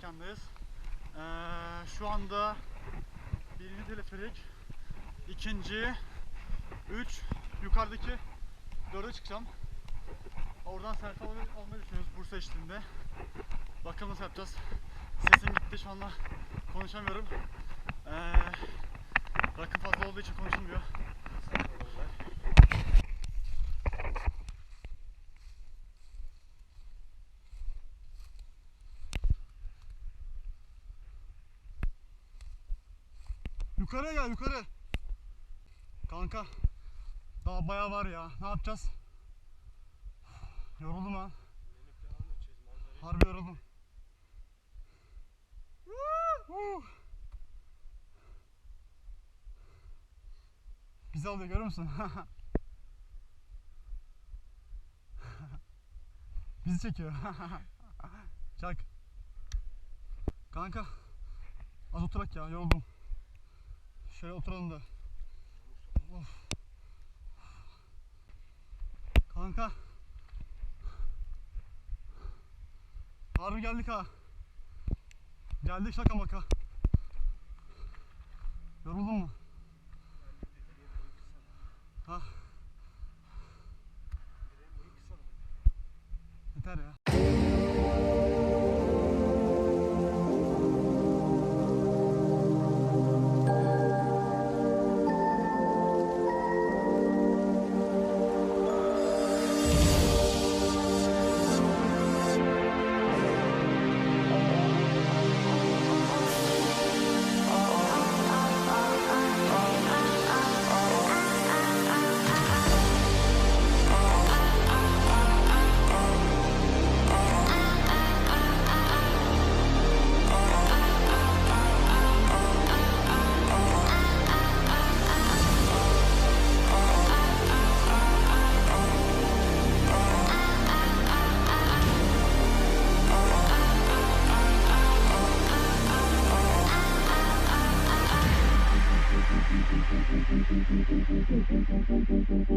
mekandayız. Ee, şu anda birinci teleferik, ikinci, üç, yukarıdaki dörde çıkacağım. Oradan selfie almayı, almayı düşünüyoruz Bursa eşliğinde. Bakalım nasıl yapacağız. Sesim gitti şu anda konuşamıyorum. Ee, rakım fazla olduğu için konuşulmuyor. Yukarıya gel yukarı. Kanka daha bayağı var ya. Ne yapacağız? Yoruldum ha. Harbi yoruldum. Güzel oluyor görüyor musun? Bizi çekiyor. Çak. Kanka. Az oturak ya yoruldum. Şöyle oturalım da. Of. Kanka. Harbi geldik ha. Geldik şaka maka. Yoruldun mu? Ha. Yeter ya. Thank you.